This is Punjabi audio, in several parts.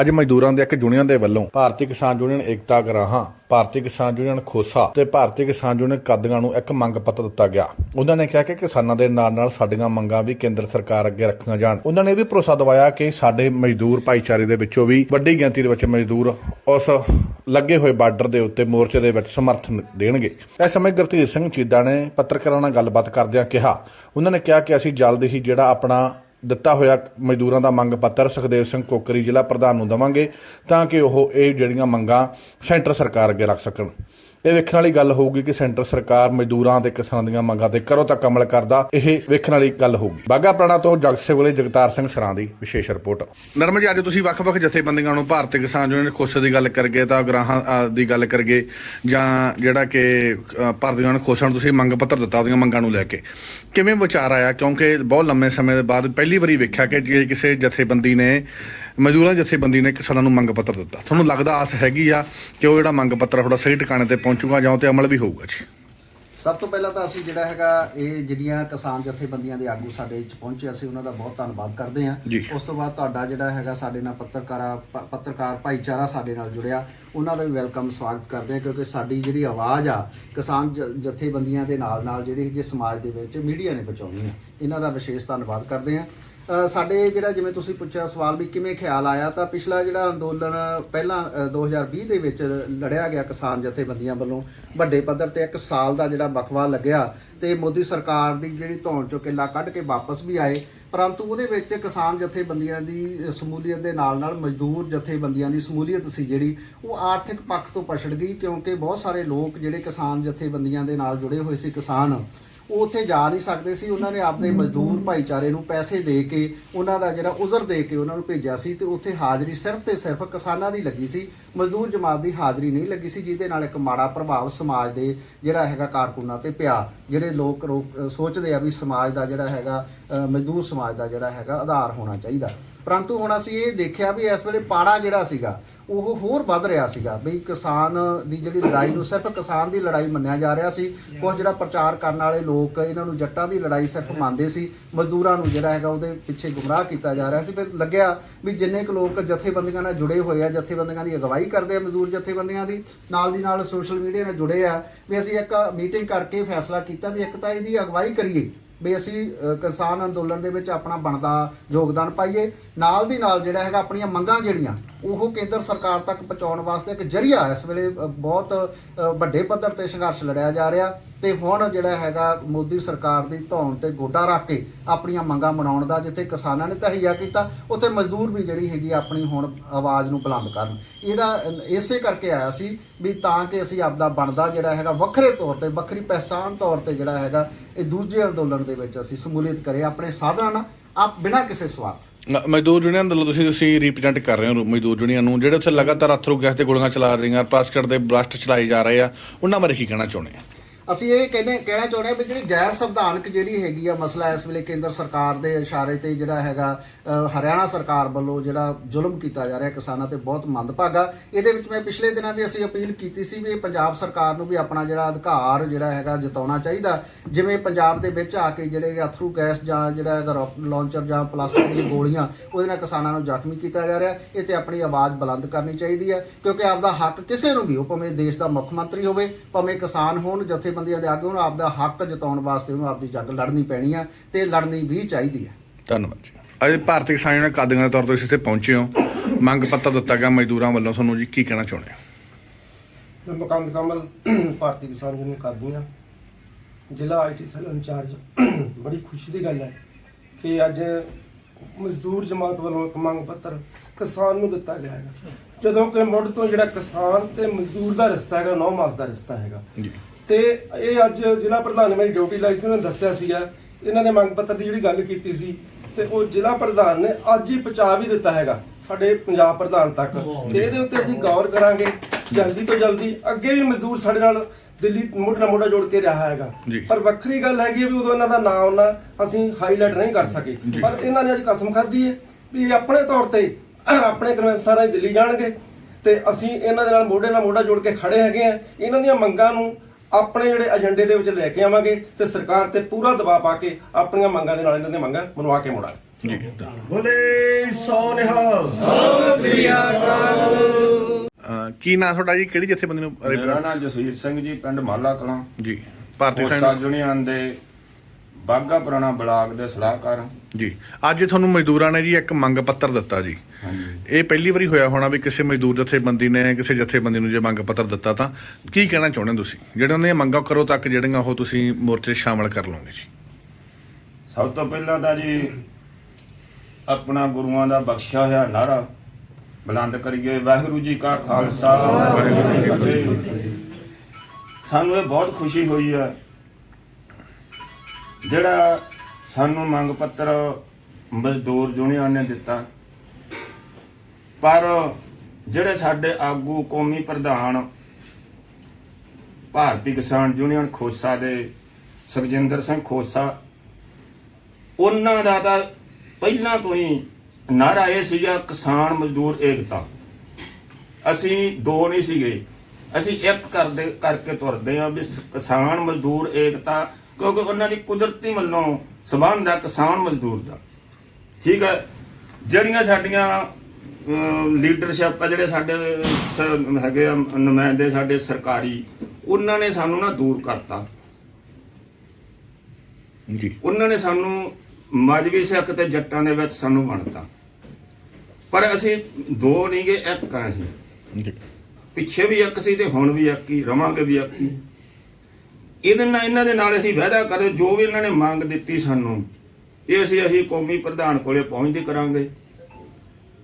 ਅੱਜ ਮਜ਼ਦੂਰਾਂ ਦੇ ਇੱਕ ਯੂਨੀਅਨ ਦੇ ਵੱਲੋਂ ਭਾਰਤੀ ਕਿਸਾਨ ਯੂਨੀਅਨ ਏਕਤਾ ਗਰਾਹਾਂ, ਭਾਰਤੀ ਕਿਸਾਨ ਯੂਨੀਅਨ ਖੋਸਾ ਤੇ ਭਾਰਤੀ ਕਿਸਾਨ ਯੂਨੀਅਨ ਕਾਦੀਆਂ ਨੂੰ ਇੱਕ ਮੰਗ ਪੱਤਰ ਦਿੱਤਾ ਗਿਆ। ਉਹਨਾਂ ਨੇ ਕਿਹਾ ਕਿ ਕਿਸਾਨਾਂ ਦੇ ਨਾਲ ਨਾਲ ਸਾਡੀਆਂ ਮੰਗਾਂ ਵੀ ਕੇਂਦਰ ਸਰਕਾਰ ਅੱਗੇ ਰੱਖੀਆਂ ਜਾਣ। ਉਹਨਾਂ ਨੇ ਵੀ ਭਰੋਸਾ ਦਿਵਾਇਆ ਕਿ ਸਾਡੇ ਮਜ਼ਦੂਰ ਭਾਈਚਾਰੇ ਦੇ ਵਿੱਚੋਂ ਵੀ ਵੱਡੀ ਗਿਣਤੀ ਦੇ ਵਿੱਚ ਮਜ਼ਦੂਰ ਉਸ ਲੱਗੇ ਹੋਏ ਬਾਰਡਰ ਦੇ ਉੱਤੇ ਮੋਰਚੇ ਦੇ ਵਿੱਚ ਸਮਰਥਨ ਦੇਣਗੇ। ਇਸ ਸਮੇਂ ਗੁਰਤੀਰ ਸਿੰਘ ਚੀਦਾ ਨੇ ਪੱਤਰਕਾਰਾਂ ਨਾਲ ਗੱਲਬਾਤ ਕਰਦਿਆਂ ਕਿਹਾ, ਉਹਨਾਂ ਨੇ ਕਿਹਾ ਕਿ ਅਸੀਂ ਜਲਦ ਹੀ ਜਿਹੜਾ ਆਪਣਾ ਦਿੱਤਾ ਹੋਇਆ ਮਜ਼ਦੂਰਾਂ ਦਾ ਮੰਗ ਪੱਤਰ ਸੁਖਦੇਵ ਸਿੰਘ ਕੋਕਰੀ ਜ਼ਿਲ੍ਹਾ ਪ੍ਰਧਾਨ ਨੂੰ ਦਵਾਂਗੇ ਤਾਂ ਕਿ ਉਹ ਇਹ ਜਿਹੜੀਆਂ ਮੰਗਾਂ ਸੈਂਟਰ ਸਰਕਾਰ ਅੱਗੇ ਰੱਖ ਸਕਣ। ਇਹ ਵੇਖਣ ਵਾਲੀ ਗੱਲ ਹੋਊਗੀ ਕਿ ਸੈਂਟਰ ਸਰਕਾਰ ਮਜ਼ਦੂਰਾਂ ਤੇ ਕਿਸਾਨਾਂ ਦੀਆਂ ਮੰਗਾਂ ਤੇ ਕਰੋ ਤੱਕ ਅਮਲ ਕਰਦਾ, ਇਹ ਵੇਖਣ ਵਾਲੀ ਗੱਲ ਹੋਊਗੀ। ਬਾਗਾ ਪ੍ਰਾਣਾ ਤੋਂ ਜਗਸੇ ਵੇਲੇ ਜਗਤਾਰ ਸਿੰਘ ਸਰਾਂ ਦੀ ਵਿਸ਼ੇਸ਼ ਰਿਪੋਰਟ। ਨਰਮ ਜੀ, ਅੱਜ ਤੁਸੀਂ ਵੱਖ-ਵੱਖ ਜਥੇਬੰਦੀਆਂ ਨੂੰ ਭਾਰਤੀ ਕਿਸਾਨ ਯੂਨੀਅਨ ਖੁਸ਼ ਦੀ ਗੱਲ ਕਰਗੇ ਤਾਂ ਗ੍ਰਾਹਾਂ ਦੀ ਗੱਲ ਕਰਗੇ ਜਾਂ ਜਿਹੜਾ ਕਿ ਭਾਰਤੀਆਂ ਨੂੰ ਯੂਨੀਅਨ ਨੂੰ ਤੁਸੀਂ ਮੰਗ ਪੱਤਰ ਦਿੱਤਾ ਉਹਦੀਆਂ ਮੰਗਾਂ ਨੂੰ ਲੈ ਕੇ। ਕਿਵੇਂ ਵਿਚਾਰ ਆਇਆ? ਕਿਉਂਕਿ ਬਹੁਤ ਲੰਮੇ ਸਮੇਂ ਦੇ ਬਾਅਦ ਪਹਿਲੀ ਵਾਰੀ ਵੇਖਿਆ ਕਿ ਜੇ ਕਿਸੇ ਜਥੇਬੰਦੀ ਨੇ ਮਜ਼ਦੂਰਾਂ ਜਥੇਬੰਦੀ ਨੇ ਕਿਸਾਨਾਂ ਨੂੰ ਮੰਗ ਪੱਤਰ ਦਿੱਤਾ। ਤੁਹਾਨੂੰ ਲੱਗਦਾ ਆਸ ਹੈਗੀ ਆ ਕਿ ਉਹ ਜਿਹੜਾ ਮੰਗ ਪੱਤਰ ਥੋੜਾ ਸਹੀ ਟਿਕਾਣੇ ਤੇ ਪਹੁੰਚੂਗਾ ਜਾਂ ਉਹ ਤੇ ਅਮਲ ਵੀ ਹੋਊਗਾ ਜੀ? ਸਭ ਤੋਂ ਪਹਿਲਾਂ ਤਾਂ ਅਸੀਂ ਜਿਹੜਾ ਹੈਗਾ ਇਹ ਜਿਹੜੀਆਂ ਕਿਸਾਨ ਜਥੇਬੰਦੀਆਂ ਦੇ ਆਗੂ ਸਾਡੇ ਵਿੱਚ ਪਹੁੰਚੇ ਅਸੀਂ ਉਹਨਾਂ ਦਾ ਬਹੁਤ ਧੰਨਵਾਦ ਕਰਦੇ ਹਾਂ। ਜੀ। ਉਸ ਤੋਂ ਬਾਅਦ ਤੁਹਾਡਾ ਜਿਹੜਾ ਹੈਗਾ ਸਾਡੇ ਨਾਲ ਪੱਤਰਕਾਰਾ ਪ- ਪੱਤਰਕਾਰ ਭਾਈਚਾਰਾ ਸਾਡੇ ਨਾਲ ਜੁੜਿਆ। ਉਹਨਾਂ ਦਾ ਵੀ ਵੈਲਕਮ ਸਵਾਗਤ ਕਰਦੇ ਹਾਂ ਕਿਉਂਕਿ ਸਾਡੀ ਜਿਹੜੀ ਆਵਾਜ਼ ਆ ਕਿਸਾਨ ਜ- ਜਥੇਬੰਦੀਆਂ ਦੇ ਨਾਲ ਨਾਲ ਜਿਹੜੀ ਹੈਗੀ ਸਮਾਜ ਦੇ ਵਿੱਚ ਮੀਡੀਆ ਨੇ ਪਹੁੰਚਾਉਣੀ ਹੈ ਇਹਨਾਂ ਦਾ ਵਿਸ਼ੇਸ਼ ਧੰਨਵਾਦ ਕਰਦੇ ਹਾਂ। ਸਾਡੇ ਜਿਹੜਾ ਜਿਵੇਂ ਤੁਸੀਂ ਪੁੱਛਿਆ ਸਵਾਲ ਵੀ ਕਿਵੇਂ ਖਿਆਲ ਆਇਆ ਤਾਂ ਪਿਛਲਾ ਜਿਹੜਾ ਅੰਦੋਲਨ ਪਹਿਲਾਂ ਅ, 2020 ਦੇ ਵਿੱਚ ਲੜਿਆ ਗਿਆ ਕਿਸਾਨ ਜਥੇਬੰਦੀਆਂ ਵੱਲੋਂ। ਵੱਡੇ ਪੱਧਰ ਤੇ ਇੱਕ ਸਾਲ ਦਾ ਜਿਹੜਾ ਵਕਵਾ ਲੱਗਿਆ ਤੇ ਮੋਦੀ ਸਰਕਾਰ ਦੀ ਜਿਹੜੀ ਧੌਣ ਚੋਂ ਕਿੱਲਾ ਕੱਢ ਕੇ ਵਾਪਸ ਵੀ ਆਏ। ਪਰੰਤੂ ਉਹਦੇ ਵਿੱਚ ਕਿਸਾਨ ਜਥੇਬੰਦੀਆਂ ਦੀ ਸਮੂਲੀਅਤ ਦੇ ਨਾਲ ਨਾਲ ਮਜ਼ਦੂਰ ਜਥੇਬੰਦੀਆਂ ਦੀ ਸਮੂਲੀਅਤ ਸੀ ਜਿਹੜੀ ਉਹ ਆਰਥਿਕ ਪੱਖ ਤੋਂ ਪਛੜ ਗਈ ਕਿਉਂਕਿ ਬਹੁਤ ਸਾਰੇ ਲੋਕ ਜਿਹੜੇ ਕਿਸਾਨ ਜਥੇਬੰਦੀਆਂ ਦੇ ਨਾਲ ਜੁੜੇ ਹੋਏ ਸੀ ਕਿਸਾਨ ਉਹ ਉੱਥੇ ਜਾ ਨਹੀਂ ਸਕਦੇ ਸੀ। ਉਹਨਾਂ ਨੇ ਆਪਣੇ ਮਜ਼ਦੂਰ ਭਾਈਚਾਰੇ ਨੂੰ ਪੈਸੇ ਦੇ ਕੇ, ਉਹਨਾਂ ਦਾ ਜਿਹੜਾ ਉਜ਼ਰ ਦੇ ਕੇ ਉਹਨਾਂ ਨੂੰ ਭੇਜਿਆ ਸੀ ਤੇ ਉੱਥੇ ਹਾਜ਼ਰੀ ਸਿਰਫ ਤੇ ਸਿਰਫ ਕਿਸਾਨਾਂ ਦੀ ਲੱਗੀ ਸੀ। ਮਜ਼ਦੂਰ ਜਮਾਤ ਦੀ ਹਾਜ਼ਰੀ ਨਹੀਂ ਲੱਗੀ ਸੀ, ਜਿਹਦੇ ਨਾਲ ਇੱਕ ਮਾੜਾ ਪ੍ਰਭਾਵ ਸਮਾਜ ਦੇ ਜਿਹੜਾ ਹੈਗਾ ਕਾਰਕੁਨਾਂ ਤੇ ਪਿਆ। ਜਿਹੜੇ ਲੋਕ ਰੋ- ਸੋਚਦੇ ਆ ਵੀ ਸਮਾਜ ਦਾ ਜਿਹੜਾ ਹੈਗਾ ਮਜ਼ਦੂਰ ਸਮਾਜ ਦਾ ਜਿਹੜਾ ਹੈਗਾ, ਆਧਾਰ ਹੋਣਾ ਚਾਹੀਦਾ। ਪਰੰਤੂ ਹੁਣ ਅਸੀਂ ਇਹ ਦੇਖਿਆ ਵੀ ਇਸ ਵੇਲੇ ਪਾੜਾ ਜਿਹੜਾ ਸੀਗਾ, ਉਹ ਹੋਰ ਵੱਧ ਰਿਹਾ ਸੀਗਾ ਵੀ ਕਿਸਾਨ ਦੀ ਜਿਹੜੀ ਲੜਾਈ ਨੂੰ ਸਿਰਫ ਕਿਸਾਨ ਦੀ ਲੜਾਈ ਮੰਨਿਆ ਜਾ ਰਿਹਾ ਸੀ। ਕੁਝ ਜਿਹੜਾ ਪ੍ਰਚਾਰ ਕਰਨ ਵਾਲੇ ਲੋਕ ਇਹਨਾਂ ਨੂੰ ਜੱਟਾਂ ਦੀ ਲੜਾਈ ਸਿਰਫ ਮੰਨਦੇ ਸੀ, ਮਜ਼ਦੂਰਾਂ ਨੂੰ ਜਿਹੜਾ ਹੈਗਾ ਉਹਦੇ ਪਿੱਛੇ ਗੁੰਮਰਾਹ ਕੀਤਾ ਜਾ ਰਿਹਾ ਸੀ। ਫਿਰ ਲੱਗਿਆ ਵੀ ਜਿੰਨੇ ਕੁ ਲੋਕ ਜਥੇਬੰਦੀਆਂ ਨਾਲ ਜੁੜੇ ਹੋਏ ਆ, ਜਥੇਬੰਦੀਆਂ ਦੀ ਅਗਵਾਈ ਕਰਦੇ ਆ ਮਜ਼ਦੂਰ ਜਥੇਬੰਦੀਆਂ ਦੀ, ਨਾਲ ਦੀ ਨਾਲ ਸੋਸ਼ਲ ਮੀਡੀਆ ਨਾਲ ਜੁੜੇ ਆ, ਵੀ ਅਸੀਂ ਇੱਕ ਮੀਟਿੰਗ ਕਰਕੇ ਫੈਸਲਾ ਕੀਤਾ ਵੀ ਇੱਕ ਤਾਂ ਇਹਦੀ ਅਗਵਾਈ ਕਰੀਏ। ਵੀ ਅਸੀਂ ਕਿਸਾਨ ਅੰਦੋਲਨ ਦੇ ਵਿੱਚ ਆਪਣਾ ਬਣਦਾ ਯੋਗਦਾਨ ਪਾਈਏ। ਨਾਲ ਦੀ ਨਾਲ ਜਿਹੜਾ ਹੈਗਾ ਆਪਣੀਆਂ ਮੰਗਾਂ ਜਿਹੜੀਆਂ ਉਹ ਕੇਂਦਰ ਸਰਕਾਰ ਤੱਕ ਪਹੁੰਚਾਉਣ ਵਾਸਤੇ ਇੱਕ ਜਰੀਆ ਇਸ ਵੇਲੇ ਬਹੁਤ ਵੱਡੇ ਪੱਧਰ ਤੇ ਸੰਘਰਸ਼ ਲੜਿਆ ਜਾ ਰਿਹਾ ਤੇ ਹੁਣ ਜਿਹੜਾ ਹੈਗਾ ਮੋਦੀ ਸਰਕਾਰ ਦੀ ਧੌਣ ਤੇ ਗੋਡਾ ਰੱਖ ਕੇ ਆਪਣੀਆਂ ਮੰਗਾਂ ਮਨਾਉਣ ਦਾ, ਜਿੱਥੇ ਕਿਸਾਨਾਂ ਨੇ ਤਹਈਆ ਕੀਤਾ, ਉੱਥੇ ਮਜ਼ਦੂਰ ਵੀ ਜਿਹੜੀ ਹੈਗੀ ਆਪਣੀ ਹੁਣ ਆਵਾਜ਼ ਨੂੰ ਬੁਲੰਦ ਕਰਨ। ਇਹਦਾ ਇਸੇ ਕਰਕੇ ਆਇਆ ਸੀ ਵੀ ਤਾਂ ਕਿ ਅਸੀਂ ਆਪਦਾ ਬਣਦਾ ਜਿਹੜਾ ਹੈਗਾ ਵੱਖਰੇ ਤੌਰ ਤੇ, ਵੱਖਰੀ ਪਹਿਚਾਣ ਤੌਰ ਤੇ ਜਿਹੜਾ ਹੈਗਾ ਇਹ ਦੂਜੇ ਅੰਦੋਲਨ ਦੇ ਵਿੱਚ ਅਸੀਂ ਸਮੂਲੀਅਤ ਕਰੇ ਆਪਣੇ ਸਾਧਨਾਂ ਨਾਲ, ਆਪ ਬਿਨਾਂ ਕਿਸੇ ਸਵਾਰਥ। ਮਜ਼ਦੂਰ ਯੂਨੀਅਨ ਵੱਲੋਂ ਤੁਸੀਂ ਤੁਸੀਂ ਰਿਪਰੈਜ਼ੈਂਟ ਕਰ ਰਹੇ ਹੋ ਮਜ਼ਦੂਰ ਯੂਨੀਅਨ ਨੂੰ, ਜਿਹੜੇ ਉੱਥੇ ਲਗਾਤਾਰ ਅਥਰੂ ਗੈਸ ਤੇ ਗੋਲੀਆਂ ਚਲਾ ਰਹੀਆਂ ਪਲਾਸਟਿਕ ਦੇ ਬਲਾਸਟ ਚਲਾਏ ਜਾ ਰਹੇ ਆ, ਉਹਨਾਂ ਬਾਰੇ ਕੀ ਕਹਿਣਾ ਚਾਹੁੰਦੇ ਆ? ਅਸੀਂ ਇਹ ਕਹਿੰਦੇ ਕਹਿਣਾ ਚਾਹੁੰਦੇ ਹਾਂ ਵੀ ਜਿਹੜੀ ਗੈਰ ਸੰਵਿਧਾਨਕ ਜਿਹੜੀ ਹੈਗੀ ਆ ਮਸਲਾ ਇਸ ਵੇਲੇ ਕੇਂਦਰ ਸਰਕਾਰ ਦੇ ਇਸ਼ਾਰੇ ਤੇ ਜਿਹੜਾ ਹੈਗਾ ਹਰਿਆਣਾ ਸਰਕਾਰ ਵੱਲੋਂ ਜਿਹੜਾ ਜ਼ੁਲਮ ਕੀਤਾ ਜਾ ਰਿਹਾ ਕਿਸਾਨਾਂ ਤੇ ਬਹੁਤ ਮੰਦਭਾਗਾ। ਇਹਦੇ ਵਿੱਚ ਮੈਂ ਪਿਛਲੇ ਦਿਨਾਂ ਵੀ ਅਸੀਂ ਅਪੀਲ ਕੀਤੀ ਸੀ ਵੀ ਪੰਜਾਬ ਸਰਕਾਰ ਨੂੰ ਵੀ ਆਪਣਾ ਜਿਹੜਾ ਅਧਿਕਾਰ ਜਿਹੜਾ ਹੈਗਾ ਜਿਤਾਉਣਾ ਚਾਹੀਦਾ। ਜਿਵੇਂ ਪੰਜਾਬ ਦੇ ਵਿੱਚ ਆ ਕੇ ਜਿਹੜੇ ਅਥਰੂ ਗੈਸ ਜਾਂ ਜਿਹੜਾ ਹੈਗਾ ਰੌਕਟ ਲਾਂਚਰ ਜਾਂ ਪਲਾਸਟਿਕ ਦੀਆਂ ਗੋਲੀਆਂ, ਉਹਦੇ ਨਾਲ ਕਿਸਾਨਾਂ ਨੂੰ ਜ਼ਖਮੀ ਕੀਤਾ ਜਾ ਰਿਹਾ। ਇਹ ਤੇ ਆਪਣੀ ਆਵਾਜ਼ ਬੁਲੰਦ ਕਰਨੀ ਚਾਹੀਦੀ ਹੈ, ਕਿਉਂਕਿ ਆਪਦਾ ਹੱਕ ਕਿਸੇ ਨੂੰ ਵੀ ਉਹ ਭਾਵੇਂ ਦੇਸ਼ ਦਾ ਮੁੱਖ ਮੰਤਰੀ ਹੋਵੇ, ਭਾਵੇਂ ਕਿਸਾਨ ਹੋਣ, ਜਥੇ ਜਥੇਬੰਦੀਆਂ ਦੇ ਆਗੂ ਹੋਣ ਆਪਦਾ ਹੱਕ ਜਤਾਉਣ ਵਾਸਤੇ ਉਹਨੂੰ ਆਪਦੀ ਜੰਗ ਲੜਨੀ ਪੈਣੀ ਹੈ ਤੇ ਲੜਨੀ ਵੀ ਚਾਹੀਦੀ ਹੈ ਧੰਨਵਾਦ ਜੀ। ਅੱਜ ਭਾਰਤੀ ਕਿਸਾਨ ਯੂਨੀਅਨ ਕਾਦੀਆਂ ਦੇ ਤੌਰ ਤੇ ਇੱਥੇ ਪਹੁੰਚੇ ਹੋ। ਮੰਗ ਪੱਤਰ ਦਿੱਤਾ ਗਿਆ ਮਜ਼ਦੂਰਾਂ ਵੱਲੋਂ। ਤੁਹਾਨੂੰ ਜੀ ਕੀ ਕਹਿਣਾ ਚਾਹੁੰਦੇ ਹੋ? ਮੈਂ ਮਕੰਦ ਕਮਲ ਭਾਰਤੀ ਕਿਸਾਨ ਯੂਨੀਅਨ ਕਰਦੀ ਹਾਂ ਜ਼ਿਲ੍ਹਾ ਆਈਟੀ ਸੈੱਲ ਇੰਚਾਰਜ। ਬੜੀ ਖੁਸ਼ੀ ਦੀ ਗੱਲ ਹੈ ਕਿ ਅੱਜ ਮਜ਼ਦੂਰ ਜਮਾਤ ਵੱਲੋਂ ਇੱਕ ਮੰਗ ਪੱਤਰ ਕਿਸਾਨ ਨੂੰ ਦਿੱਤਾ ਗਿਆ ਹੈਗਾ। ਜਦੋਂ ਕਿ ਮੁੱਢ ਤੋਂ ਜਿਹੜਾ ਕਿਸਾਨ ਤੇ ਮਜ਼ਦੂਰ ਦਾ ਰਿਸ਼ਤਾ ਹੈਗਾ 9 ਮਾਸ ਦਾ ਰਿਸ਼ਤਾ ਹੈਗਾ। ਜੀ। ਤੇ ਇਹ ਅੱਜ ਜ਼ਿਲ੍ਹਾ ਪ੍ਰਧਾਨ ਨੇ ਮੇਰੀ ਡਿਊਟੀ ਲਾਈ ਸੀ ਉਹਨਾਂ ਨੇ ਦੱਸਿਆ ਸੀਗਾ। ਇਹਨਾਂ ਨੇ ਮੰਗ ਪੱਤਰ ਦੀ ਜਿਹੜੀ ਗੱਲ ਕੀਤੀ ਸੀ ਤੇ ਉਹ ਜ਼ਿਲ੍ਹਾ ਪ੍ਰਧਾਨ ਨੇ ਅੱਜ ਹੀ ਪਹੁੰਚਾ ਵੀ ਦਿੱਤਾ ਹੈਗਾ ਸਾਡੇ ਪੰਜਾਬ ਪ੍ਰਧਾਨ ਤੱਕ। ਤੇ ਇਹਦੇ ਉੱਤੇ ਅਸੀਂ ਗੌਰ ਕਰਾਂਗੇ ਜਲਦੀ ਤੋਂ ਜਲਦੀ ਅੱਗੇ ਵੀ ਮਜ਼ਦੂਰ ਸਾਡੇ ਨਾਲ ਦਿੱਲੀ ਮੋਢੇ ਮੋਢਾ ਜੋੜ ਕੇ ਰਿਹਾ ਹੈਗਾ। ਪਰ ਵੱਖਰੀ ਗੱਲ ਹੈਗੀ ਵੀ ਉਦੋਂ ਇਹਨਾਂ ਦਾ ਨਾਂ ਉਹਨਾਂ ਅਸੀਂ ਹਾਈਲਾਈਟ ਨਹੀਂ ਕਰ ਸਕੇ। ਪਰ ਇਹਨਾਂ ਨੇ ਅੱਜ ਕਸਮ ਖਾਧੀ ਹੈ ਵੀ ਆਪਣੇ ਤੌਰ ਤੇ ਆਪਣੇ ਕਨਵੈਂਸਰ ਰਾਹੀਂ ਦਿੱਲੀ ਜਾਣਗੇ ਤੇ ਅਸੀਂ ਇਹਨਾਂ ਦੇ ਨਾਲ ਮੋਢੇ ਨਾਲ ਮੋਢਾ ਜੋੜ ਕੇ ਖੜੇ ਹੈਗੇ ਆ ਇਹਨਾਂ ਦੀਆਂ ਮੰਗਾਂ ਨੂੰ ਆਪਣੇ ਜਿਹੜੇ ਏਜੰਡੇ ਦੇ ਵਿੱਚ ਲੈ ਕੇ ਆਵਾਂਗੇ ਤੇ ਸਰਕਾਰ ਤੇ ਪੂਰਾ ਦਬਾਅ ਪਾ ਕੇ ਆਪਣੀਆਂ ਮੰਗਾਂ ਦੇ ਨਾਲ ਇਹਨਾਂ ਦੀਆਂ ਮੰਗਾਂ ਮਨਵਾ ਕੇ ਮੋੜਾਂਗੇ। ਜੀ। ਬੋਲੇ ਸੋ ਨਿਹਾਲ। ਕੀ ਨਾਂ ਤੁਹਾਡਾ ਜੀ? ਕਿਹੜੀ ਜਥੇਬੰਦੀ ਨੂੰ ਮੇਰਾ ਨਾਮ ਜਸਵੀਰ ਸਿੰਘ ਜੀ ਪਿੰਡ ਮਾਲਾ ਕਲਾਂ ਜੀ। ਭਾਰਤੀ ਕਿਸਾਨ ਯੂਨੀਅਨ ਦੇ ਬਾਗਾ ਪੁਰਾਣਾ ਬਲਾਕ ਦੇ ਸਲਾਹਕਾਰ ਹਾਂ। ਜੀ ਅੱਜ ਤੁਹਾਨੂੰ ਮਜ਼ਦੂਰਾਂ ਨੇ ਜੀ ਇੱਕ ਮੰਗ ਪੱਤਰ ਦਿੱਤਾ ਜੀ। ਹਾਂਜੀ। ਇਹ ਪਹਿਲੀ ਵਾਰੀ ਹੋਇਆ ਹੋਣਾ ਵੀ ਕਿਸੇ ਮਜ਼ਦੂਰ ਜਥੇਬੰਦੀ ਨੇ ਕਿਸੇ ਜਥੇਬੰਦੀ ਨੂੰ ਜੇ ਮੰਗ ਪੱਤਰ ਦਿੱਤਾ ਤਾਂ ਕੀ ਕਹਿਣਾ ਚਾਹੁੰਦੇ ਹੋ ਤੁਸੀਂ? ਜਿਹੜੇ ਉਹਨਾਂ ਦੀਆਂ ਮੰਗਾਂ ਕਰੋ ਤੱਕ ਜਿਹੜੀਆਂ ਉਹ ਤੁਸੀਂ ਮੋਰਚੇ 'ਚ ਸ਼ਾਮਲ ਕਰ ਲਓਗੇ ਜੀ। ਸਭ ਤੋਂ ਪਹਿਲਾਂ ਤਾਂ ਜੀ ਆਪਣਾ ਗੁਰੂਆਂ ਦਾ ਬਖਸ਼ਿਆ ਹੋਇਆ ਨਾਰਾ ਬੁਲੰਦ ਕਰੀਏ। ਵਾਹਿਗੁਰੂ ਜੀ ਕਾ ਖਾਲਸਾ। ਵਾਹਿਗੁਰੂ ਜੀ ਕੀ ਫਤਿਹ। ਸਾਨੂੰ ਇਹ ਬਹੁਤ ਖੁਸ਼ੀ ਹੋਈ ਹੈ ਜਿਹੜਾ ਸਾਨੂੰ ਮੰਗ ਪੱਤਰ ਮਜ਼ਦੂਰ ਯੂਨੀਅਨ ਨੇ ਦਿੱਤਾ, ਪਰ ਜਿਹੜੇ ਸਾਡੇ ਆਗੂ ਕੌਮੀ ਪ੍ਰਧਾਨ ਭਾਰਤੀ ਕਿਸਾਨ ਯੂਨੀਅਨ ਖੋਸਾ ਦੇ ਸੁਖਜਿੰਦਰ ਸਿੰਘ ਖੋਸਾ, ਉਹਨਾਂ ਦਾ ਤਾਂ ਪਹਿਲਾਂ ਤੋਂ ਹੀ ਨਾਰਾ ਇਹ ਸੀਗਾ, ਕਿਸਾਨ ਮਜ਼ਦੂਰ ਏਕਤਾ। ਅਸੀਂ ਦੋ ਨਹੀਂ ਸੀਗੇ, ਅਸੀਂ ਇੱਕ ਕਰਦੇ, ਕਰਕੇ ਤੁਰਦੇ ਆ ਵੀ ਕਿਸਾਨ ਮਜ਼ਦੂਰ ਏਕਤਾ ਕਿਉਂਕਿ ਉਹਨਾਂ ਦੀ ਕੁਦਰਤੀ ਵੱਲੋਂ ਸਬੰਧ ਆ ਕਿਸਾਨ ਮਜ਼ਦੂਰ ਦਾ। ਠੀਕ ਹੈ ਜਿਹੜੀਆਂ ਸਾਡੀਆਂ ਲੀਡਰਸ਼ਿਪ ਆ ਜਿਹੜੇ ਸਾਡੇ ਹੈਗੇ ਆ ਨੁਮਾਇੰਦੇ ਸਾਡੇ ਸਰਕਾਰੀ ਉਹਨਾਂ ਨੇ ਸਾਨੂੰ ਨਾ ਦੂਰ ਕਰਤਾ। ਜੀ। ਉਹਨਾਂ ਨੇ ਸਾਨੂੰ ਮਾਜਵੀ ਸਿੱਖ ਤੇ ਜੱਟਾਂ ਦੇ ਵਿੱਚ ਸਾਨੂੰ ਵੰਡਤਾ। ਪਰ ਅਸੀਂ ਦੋ ਨਹੀਂ ਗਏ ਇੱਕ ਆ ਅਸੀਂ। ਜੀ। ਪਿੱਛੇ ਵੀ ਇੱਕ ਸੀ ਤੇ ਹੁਣ ਵੀ ਇੱਕ ਹੀ ਰਵਾਂਗੇ ਵੀ ਇੱਕ ਹੀ। ਇਹਦੇ ਨਾਲ ਇਹਨਾਂ ਦੇ ਨਾਲ ਅਸੀਂ ਵਾਅਦਾ ਕਰਦੇ ਜੋ ਵੀ ਇਹਨਾਂ ਨੇ ਮੰਗ ਦਿੱਤੀ ਸਾਨੂੰ ਇਹ ਅਸੀਂ ਅਸੀਂ ਕੌਮੀ ਪ੍ਰਧਾਨ ਕੋਲੇ ਪਹੁੰਚਦੇ ਕਰਾਂਗੇ।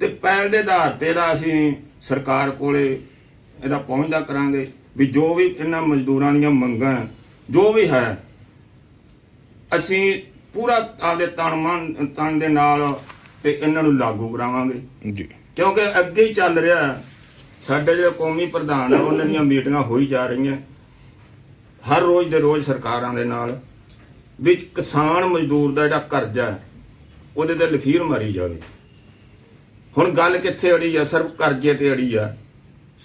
ਤੇ ਪਹਿਲ ਦੇ ਆਧਾਰ ਤੇ ਦਾ ਅਸੀਂ ਸਰਕਾਰ ਕੋਲੇ ਇਹਦਾ ਪਹੁੰਚਦਾ ਕਰਾਂਗੇ ਵੀ ਜੋ ਵੀ ਇਹਨਾਂ ਮਜ਼ਦੂਰਾਂ ਦੀਆਂ ਮੰਗਾਂ ਜੋ ਵੀ ਹੈ ਅਸੀਂ ਪੂਰਾ ਆਪਦੇ ਤਨ ਮਨ ਤਨ ਦੇ ਨਾਲ ਤੇ ਇਹਨਾਂ ਨੂੰ ਲਾਗੂ ਕਰਾਵਾਂਗੇ। ਜੀ। ਕਿਉਂਕਿ ਅੱਗੇ ਹੀ ਚੱਲ ਰਿਹਾ। ਸਾਡੇ ਜਿਹੜੇ ਕੌਮੀ ਪ੍ਰਧਾਨ ਆ ਉਹਨਾਂ ਦੀਆਂ ਮੀਟਿੰਗਾਂ ਹੋਈ ਜਾ ਰਹੀਆਂ। ਹਰ ਰੋਜ਼ ਦੇ ਰੋਜ਼ ਸਰਕਾਰਾਂ ਦੇ ਨਾਲ ਵੀ ਕਿਸਾਨ ਮਜ਼ਦੂਰ ਦਾ ਜਿਹੜਾ ਕਰਜ਼ਾ ਉਹਦੇ ਤੇ ਲਖੀਰ ਮਾਰੀ ਜਾਵੇ। ਹੁਣ ਗੱਲ ਕਿੱਥੇ ਅੜੀ ਆ? ਸਿਰਫ ਕਰਜ਼ੇ ਤੇ ਅੜੀ ਆ।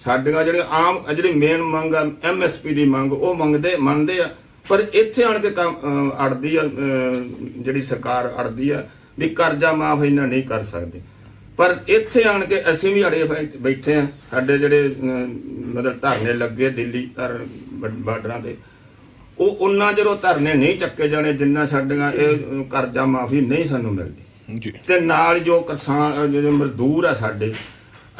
ਸਾਡੀਆਂ ਜਿਹੜੇ ਆਮ ਜਿਹੜੀ ਮੇਨ ਮੰਗ ਆ ਐਮਐਸਪੀ ਦੀ ਮੰਗ, ਉਹ ਮੰਗਦੇ, ਮੰਨਦੇ ਆ। ਪਰ ਇੱਥੇ ਆਣ ਕੇ ਕੰਮ ਅੜਦੀ ਆ ਜਿਹੜੀ ਸਰਕਾਰ ਅੜਦੀ ਆ, ਵੀ ਕਰਜ਼ਾ ਮਾਫ ਇਹਨਾਂ ਨਹੀਂ ਕਰ ਸਕਦੇ। ਪਰ ਇੱਥੇ ਆਣ ਕੇ ਅਸੀਂ ਵੀ ਅੜੇ ਬੈਠੇ ਆ। ਸਾਡੇ ਜਿਹੜੇ ਮਤਲਬ ਧਰਨੇ ਲੱਗੇ ਦਿੱਲੀ ਧਰ ਬਾਰਡਰਾਂ ਤੇ ਉਹ ਉਹਨਾਂ ਜਦੋਂ ਧਰਨੇ ਨਹੀਂ ਚੱਕੇ ਜਾਣੇ ਜਿੰਨਾ ਸਾਡੀਆਂ ਇਹ ਕਰਜ਼ਾ ਮਾਫੀ ਨਹੀਂ ਸਾਨੂੰ ਮਿਲਦੀ। ਜੀ। ਤੇ ਨਾਲ ਜੋ ਕਿਸਾਨ ਜਿਹੜੇ ਮਜ਼ਦੂਰ ਆ ਸਾਡੇ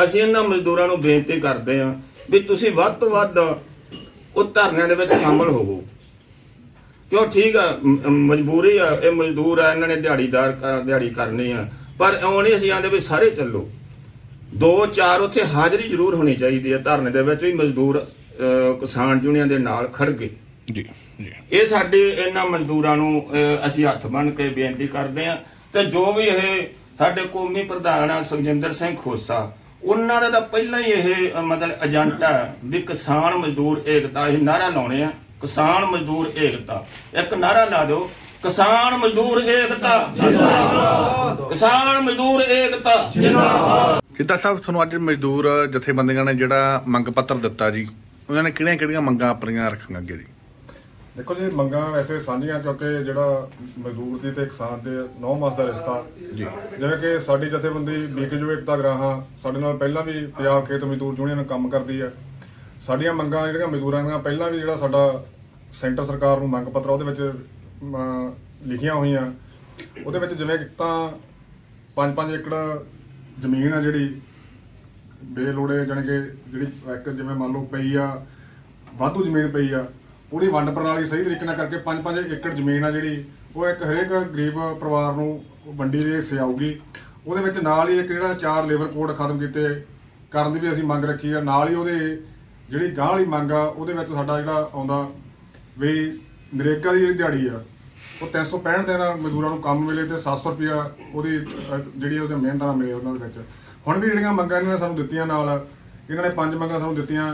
ਅਸੀਂ ਇਹਨਾਂ ਮਜ਼ਦੂਰਾਂ ਨੂੰ ਬੇਨਤੀ ਕਰਦੇ ਆ ਵੀ ਤੁਸੀਂ ਵੱਧ ਤੋਂ ਵੱਧ ਉਹ ਧਰਨਿਆਂ ਦੇ ਵਿੱਚ ਸ਼ਾਮਲ ਹੋਵੋ। ਕਿਉਂ ਠੀਕ ਆ ਮਜਬੂਰੀ ਆ ਇਹ ਮਜ਼ਦੂਰ ਆ ਇਹਨਾਂ ਨੇ ਦਿਹਾੜੀਦਾਰ ਦਿਹਾੜੀ ਕਰਨੀ ਆ। ਪਰ ਇਉਂ ਨਹੀਂ ਅਸੀਂ ਆਂਦੇ ਵੀ ਸਾਰੇ ਚੱਲੋ। ਦੋ ਚਾਰ ਉੱਥੇ ਹਾਜ਼ਰੀ ਜ਼ਰੂਰ ਹੋਣੀ ਚਾਹੀਦੀ ਹੈ ਧਰਨੇ ਦੇ ਵਿੱਚ ਵੀ ਮਜ਼ਦੂਰ ਕਿਸਾਨ ਯੂਨੀਅਨ ਦੇ ਨਾਲ ਖੜ ਗਏ ਜੀ ਜੀ। ਇਹ ਸਾਡੇ ਇਹਨਾਂ ਮਜ਼ਦੂਰਾਂ ਨੂੰ ਅਸੀਂ ਹੱਥ ਬੰਨ ਕੇ ਬੇਨਤੀ ਕਰਦੇ ਹਾਂ ਤੇ ਜੋ ਵੀ ਇਹ ਸਾਡੇ ਕੌਮੀ ਪ੍ਰਧਾਨ ਆ ਸੁਖਜਿੰਦਰ ਸਿੰਘ ਖੋਸਾ ਉਹਨਾਂ ਦਾ ਤਾਂ ਪਹਿਲਾਂ ਹੀ ਇਹ ਮਤਲਬ ਏਜੰਡਾ ਹੈ ਵੀ ਕਿਸਾਨ ਮਜ਼ਦੂਰ ਏਕਤਾ ਇਹ ਨਾਰਾ ਲਾਉਣੇ ਆ। ਕਿਸਾਨ ਮਜ਼ਦੂਰ ਏਕਤਾ। ਇੱਕ ਨਾਰਾ ਲਾ ਦਿਓ ਕਿਸਾਨ ਮਜ਼ਦੂਰ ਏਕਤਾ। ਜਿੰਦਾਬਾਦ ਕਿਸਾਨ ਮਜ਼ਦੂਰ ਏਕਤਾ। ਜਿੱਦਾਂ ਸਾਹਿਬ ਤੁਹਾਨੂੰ ਅੱਜ ਮਜ਼ਦੂਰ ਜਥੇਬੰਦੀਆਂ ਨੇ ਜਿਹੜਾ ਮੰਗ ਪੱਤਰ ਦਿੱਤਾ ਜੀ ਉਹਨਾਂ ਨੇ ਕਿਹੜੀਆਂ ਕਿਹੜੀਆਂ ਮੰਗਾਂ ਆਪਣੀਆਂ ਰੱਖੀਆਂ ਅੱਗੇ ਜੀ? ਦੇਖੋ ਜੀ ਮੰਗਾਂ ਵੈਸੇ ਸਾਂਝੀਆਂ ਕਿਉਂਕਿ ਜਿਹੜਾ ਮਜ਼ਦੂਰ ਦੀ ਤੇ ਕਿਸਾਨ ਦੇ 9 ਮਾਸ ਦਾ ਰਿਸ਼ਤਾ। ਜੀ। ਜਿਵੇਂ ਕਿ ਸਾਡੀ ਜਥੇਬੰਦੀ ਬੀਕੇਯੂ ਏਕਤਾ ਗਰਾਹਾਂ ਸਾਡੇ ਨਾਲ ਪਹਿਲਾਂ ਵੀ ਪੰਜਾਬ ਖੇਤ ਮਜ਼ਦੂਰ ਯੂਨੀਅਨ ਕੰਮ ਕਰਦੀ ਹੈ। ਸਾਡੀਆਂ ਮੰਗਾਂ ਜਿਹੜੀਆਂ ਮਜ਼ਦੂਰਾਂ ਦੀਆਂ ਪਹਿਲਾਂ ਵੀ ਜਿਹੜਾ ਸਾਡਾ ਸੈਂਟਰ ਸਰਕਾਰ ਨੂੰ ਮੰਗ ਪੱਤਰ ਉਹਦੇ ਵਿੱਚ ਲਿਖੀਆਂ ਹੋਈਆਂ। ਉਹਦੇ ਵਿੱਚ ਜਿਵੇਂ ਕਿ ਤਾਂ 5-5 ਏਕੜ ਜ਼ਮੀਨ ਆ ਜਿਹੜੀ, ਬੇਲੋੜੇ ਜਾਣੀ ਕਿ ਜਿਹੜੀ ਇੱਕ ਜਿਵੇਂ ਮੰਨ ਲਓ ਪਈ ਆ, ਵਾਧੂ ਜ਼ਮੀਨ ਪਈ ਆ ਉਹਦੀ ਵੰਡ ਪ੍ਰਣਾਲੀ ਸਹੀ ਤਰੀਕੇ ਨਾਲ ਕਰਕੇ 5-5 ਏਕੜ ਜ਼ਮੀਨ ਆ ਜਿਹੜੀ, ਉਹ ਇੱਕ ਹਰੇਕ ਗਰੀਬ ਪਰਿਵਾਰ ਨੂੰ ਵੰਡੀ ਦੇ ਹਿੱਸੇ ਆਊਗੀ। ਉਹਦੇ ਵਿੱਚ ਨਾਲ ਹੀ ਇੱਕ ਜਿਹੜਾ ਚਾਰ ਲੇਬਰ ਕੋਡ ਖਤਮ ਕੀਤੇ ਕਰਨ ਦੀ ਵੀ ਅਸੀਂ ਮੰਗ ਰੱਖੀ ਆ। ਨਾਲ ਹੀ ਉਹਦੇ ਜਿਹੜੀ ਗਾਂਹ ਵਾਲੀ ਮੰਗ ਆ, ਉਹਦੇ ਵਿੱਚ ਸਾਡਾ ਜਿਹੜਾ ਆਉਂਦਾ ਵੀ ਨਰੇਕਾ ਦੀ ਜਿਹੜੀ ਦਿਹਾੜੀ ਆ ਉਹ 365 ਦਿਨ ਮਜ਼ਦੂਰਾਂ ਨੂੰ ਕੰਮ ਮਿਲੇ ਤੇ 700 ਰੁਪਿਆ ਉਹਦੀ ਅਹ, ਜਿਹੜੀ ਉਹਦੇ ਮਿਹਨਤ ਨਾਲ ਮਿਲੇ ਉਹਨਾਂ ਦੇ ਵਿੱਚ। ਹੁਣ ਵੀ ਜਿਹੜੀਆਂ ਮੰਗਾਂ ਇਹਨਾਂ ਨੇ ਸਾਨੂੰ ਦਿੱਤੀਆਂ ਨਾਲ ਇਹਨਾਂ ਨੇ ਪੰਜ ਮੰਗਾਂ ਸਾਨੂੰ ਦਿੱਤੀਆਂ।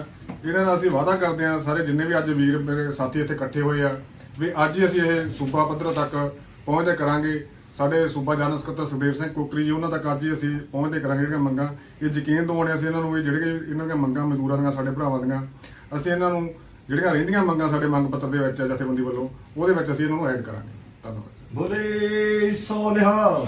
ਇਹਨਾਂ ਨਾਲ ਅਸੀਂ ਵਾਅਦਾ ਕਰਦੇ ਹਾਂ ਸਾਰੇ ਜਿੰਨੇ ਵੀ ਅੱਜ ਵੀਰ ਮੇਰੇ ਸਾਥੀ ਇੱਥੇ ਇਕੱਠੇ ਹੋਏ ਆ ਵੀ ਅੱਜ ਹੀ ਅਸੀਂ ਇਹ ਸੂਬਾ ਪੱਧਰ ਤੱਕ ਪਹੁੰਚਦੇ ਕਰਾਂਗੇ। ਸਾਡੇ ਸੂਬਾ ਜਨਰਲ ਸਕੱਤਰ ਸੁਖਦੇਵ ਸਿੰਘ ਕੋਕਰੀ ਜੀ ਉਹਨਾਂ ਤੱਕ ਅੱਜ ਹੀ ਅਸੀਂ ਪਹੁੰਚਦੇ ਕਰਾਂਗੇ ਜਿਹੜੀਆਂ ਮੰਗਾਂ। ਇਹ ਯਕੀਨ ਦਿਵਾਉਣੇ ਅਸੀਂ ਇਹਨਾਂ ਨੂੰ ਵੀ ਜਿਹੜੀਆਂ ਇਹਨਾਂ ਦੀਆਂ ਮੰਗਾਂ ਮਜ਼ਦੂਰਾਂ ਦੀਆਂ ਸਾਡੇ ਭਰਾਵਾਂ ਦੀਆਂ। ਅਸੀਂ ਇਹਨਾਂ ਨੂੰ ਜਿਹੜੀਆਂ ਰਹਿੰਦੀਆਂ ਮੰਗਾਂ ਸਾਡੇ ਮੰਗ ਪੱਤਰ ਦੇ ਵਿੱਚ ਆ ਜਥੇਬੰਦੀ ਵੱਲੋਂ ਉਹਦੇ ਵਿੱਚ ਅਸੀਂ ਇਹਨਾਂ ਨੂੰ ਐਡ ਕਰਾਂਗੇ। ਧੰਨਵਾਦ। ਬੋਲੇ ਸੋ ਨਿਹਾਲ।